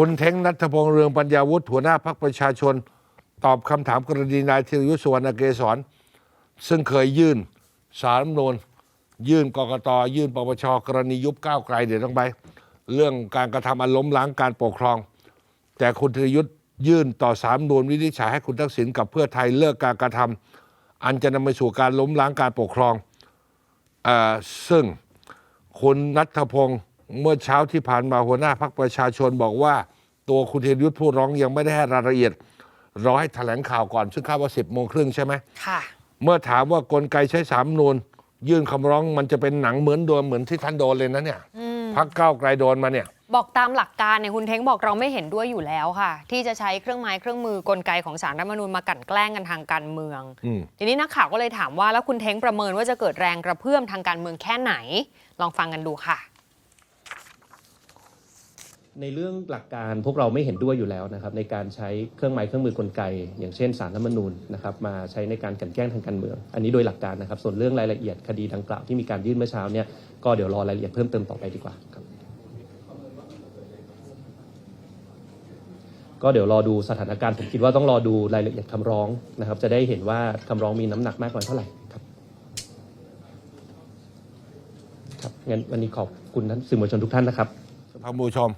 คุณเท้งนัทพงษ์เรืองปัญญาวุฒิหัวหน้าพักประชาชน ตอบคำถามกรณีนายธีรยุทธสุวรรณเกษรซึ่งเคยยื่นสารรัฐมนูญยื่นกกตยื่นปปชกรณียุบก้าวไกลเดี๋ยวต้องไป เรื่องการกระทำอันล้มล้างการปกครอง แต่คุณธีรยุทธยื่นต่อสามนูนวินิจฉัยให้คุณทักษิณกับเพื่อไทยเลิกการกระทำอันจะนำไปสู่การล้มล้างการปกครองอซึ่งคุณนัทพงศ์ เมื่อเช้าที่ผ่านมาหัวหน้าพักประชาชนบอกว่า ตัวคุณธีรยุทธผู้ร้องยังไม่ได้ให้รายละเอียด รอให้แถลงข่าวก่อน ซึ่งคาดว่าสิบโมงครึ่งใช่ไหมค่ะเมื่อถามว่ากลไกใช้สามนูนยื่นคำร้องมันจะเป็นหนังเหมือนโดนเหมือนที่ท่านโดนเลยนะเนี่ยพักก้าวไกลโดนมาเนี่ย บอกตามหลักการเนี่ยคุณเท้งบอกเราไม่เห็นด้วยอยู่แล้วค่ะ ที่จะใช้เครื่องไม้เครื่องมือกลไกของสารรัฐธรรมนูญมากลั่นแกล้งกันทางการเมืองอืม ทีนี้นักข่าวก็เลยถามว่าแล้วคุณเท้งประเมินว่าจะเกิดแรงกระเพื่อมทางการเมืองแค่ไหน ลองฟังกันดูค่ะ ในเรื่องหลักการพวกเราไม่เห็นด้วยอยู่แล้วนะครับในการใช้เครื่องไม้เครื่องมือกลไก อย่างเช่นสารรัฐมนูญนะครับมาใช้ในการกันแกล้งทางการเมือง อันนี้โดยหลักการนะครับ ส่วนเรื่องรายละเอียดคดีดังกล่าวที่มีการยื่นเมื่อเช้าเนี่ยก็เดี๋ยวรอรายละเอียดเพิ่มเติมต่อไปดีกว่าครับก็เดี๋ยวรอดูสถานการณ์ผมคิดว่าต้องรอดูรายละเอียดคำร้องนะครับ จะได้เห็นว่าคำร้องมีน้ำหนักมากน้อยเท่าไหร่ครับครับงั้นวันนี้ขอบคุณท่านสื่อมวลชนทุกท่านนะครับท่านผู้ชม